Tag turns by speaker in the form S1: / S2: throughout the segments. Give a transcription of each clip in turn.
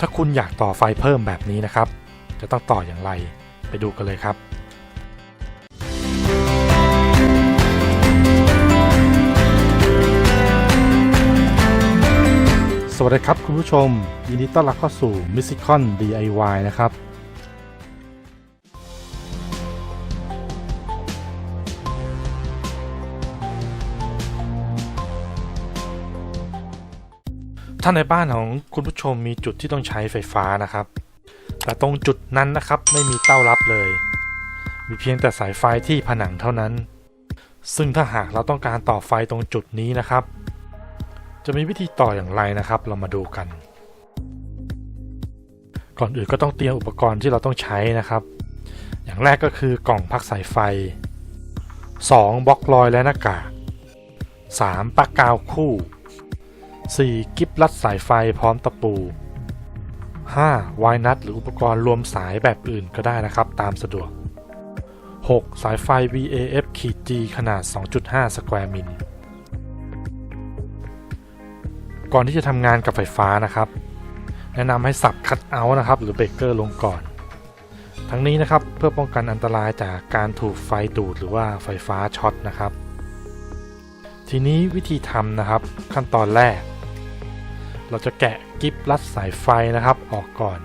S1: ถ้าคุณอยากต่อไฟเพิ่มแบบนี้นะครับ จะต้องต่ออย่างไรไปดูกันเลยครับสวัสดีครับคุณผู้ชมยินดีต้อนรับเข้าสู่ m i s i c o n DIY นะครับ ถ้าในบ้านของคุณผู้ชมมีจุดที่ต้องใช้ไฟฟ้านะครับ แต่ตรงจุดนั้นนะครับไม่มีเต้ารับเลย มีเพียงแต่สายไฟที่ผนังเท่านั้น ซึ่งถ้าหากเราต้องการต่อไฟตรงจุดนี้นะครับ จะมีวิธีต่ออย่างไรนะครับ เรามาดูกัน ก่อนอื่นก็ต้องเตรียมอุปกรณ์ที่เราต้องใช้นะครับ อย่างแรกก็คือกล่องพักสายไฟ 2. บล็อกลอยและหน้ากาก 3. ปลั๊กกาวคู่ 4. กิฟลัดสายไฟพร้อมตะปู 5. วายนัทหรืออุปกรณ์รวมสายแบบอื่นก็ได้นะครับ ตามสะดวก 6. สายไฟ VAF ขีด G ขนาด 2.5 สแควร์มิล ก่อนที่จะทำงานกับไฟฟ้านะครับ แนะนำให้สับคัตเอาท์นะครับ หรือเบรกเกอร์ลงก่อน ทั้งนี้นะครับเพื่อป้องกันอันตรายจากการถูกไฟดูดหรือว่าไฟฟ้าช็อตนะครับ ทีนี้วิธีทำนะครับขั้นตอนแรก เราจะแกะกิฟลัดสายไฟนะครับออกก่อน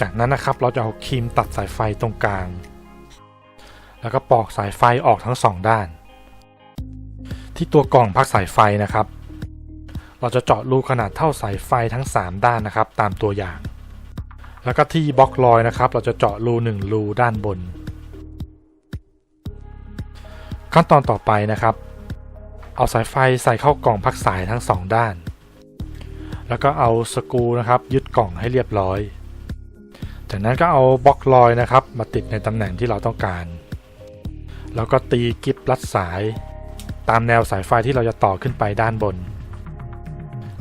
S1: จากนั้นนะครับเราจะเอาครีมตัดสายไฟตรงกลาง แล้วก็ปอกสายไฟออกทั้งสองด้าน ที่ตัวกล่องพักสายไฟนะครับ เราจะเจาะรูขนาดเท่าสายไฟทั้ง 3 ด้านนะครับ ตามตัวอย่าง แล้วก็ที่บล็อกลอยนะครับ เราจะเจาะรู1รูด้านบน ขั้นตอนต่อไปนะครับเอาสายไฟใส่เข้ากล่องพักสายทั้ง2ด้าน แล้วก็เอาสกูนะครับยึดกล่องให้เรียบร้อย จากนั้นก็เอาบล็อกลอยนะครับ มาติดในตำแหน่งที่เราต้องการ แล้วก็ตีกิฟลัดสายตามแนวสายไฟที่เราจะต่อขึ้นไปด้านบน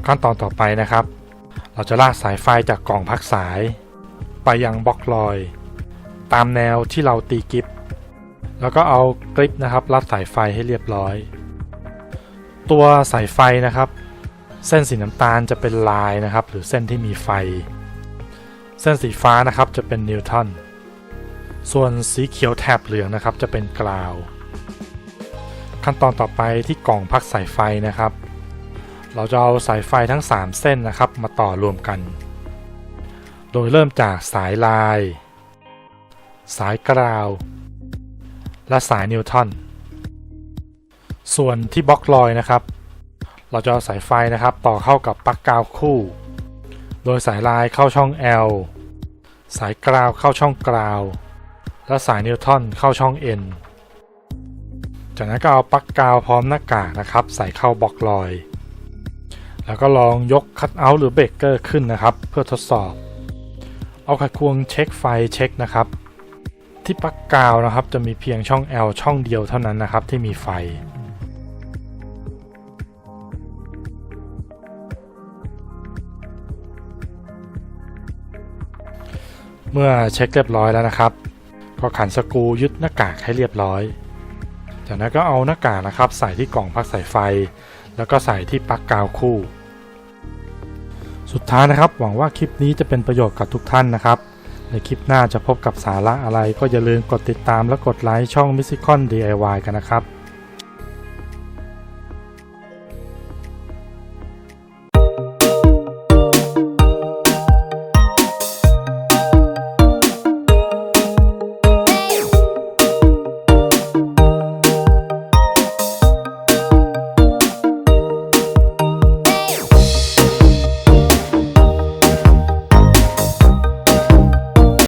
S1: ขั้นตอนต่อไปนะครับ เราจะลากสายไฟจากกล่องพักสาย ไปยังบล็อกลอย ตามแนวที่เราตีกิฟแล้วก็เอากริปนะครับรัดสายไฟให้เรียบร้อย ตัวสายไฟนะครับ เส้นสีน้ำตาลจะเป็นลายนะครับ หรือเส้นที่มีไฟ เส้นสีฟ้านะครับจะเป็นนิวตันส่วนสีเขียวแถบเหลืองนะครับจะเป็นกราว ขั้นตอนต่อไปที่กล่องพักสายไฟนะครับ เราจะเอาสายไฟทั้ง 3 เส้นนะครับ มาต่อรวมกัน โดยเริ่มจากสายลาย สายกราว และสายนิวตันส่วนที่บล็อกลอยนะครับ เราจะเอาสายไฟนะครับต่อเข้ากับปลั๊กกาวคู่ โดยสายลายเข้าช่อง L สายกราวเข้าช่องกราว และสายนิวตันเข้าช่อง N จากนั้นก็เอาปลั๊กกาวพร้อมหน้ากากนะครับ ใส่เข้าบล็อกลอย แล้วก็ลองยกคัตเอาท์หรือเบรกเกอร์ขึ้นนะครับ เพื่อทดสอบ เอาไขควงเช็คไฟเช็คนะครับ ที่ปลั๊กกาวนะครับจะมีเพียงช่อง L ช่องเดียวเท่านั้นนะครับที่มีไฟ เมื่อเช็คเรียบร้อยแล้วนะครับ ก็ขันสกรูยึดหน้ากากให้เรียบร้อย จากนั้นก็เอาหน้ากากนะครับ ใส่ที่กล่องพักสายไฟ แล้วก็ใส่ที่ปลั๊กกาวคู่ สุดท้ายนะครับ หวังว่าคลิปนี้จะเป็นประโยชน์กับทุกท่านนะครับ ในคลิปหน้าจะพบกับสาระอะไร ก็อย่าลืมกดติดตามและกดไลค์ช่อง m i s i c o n DIY กันนะครับ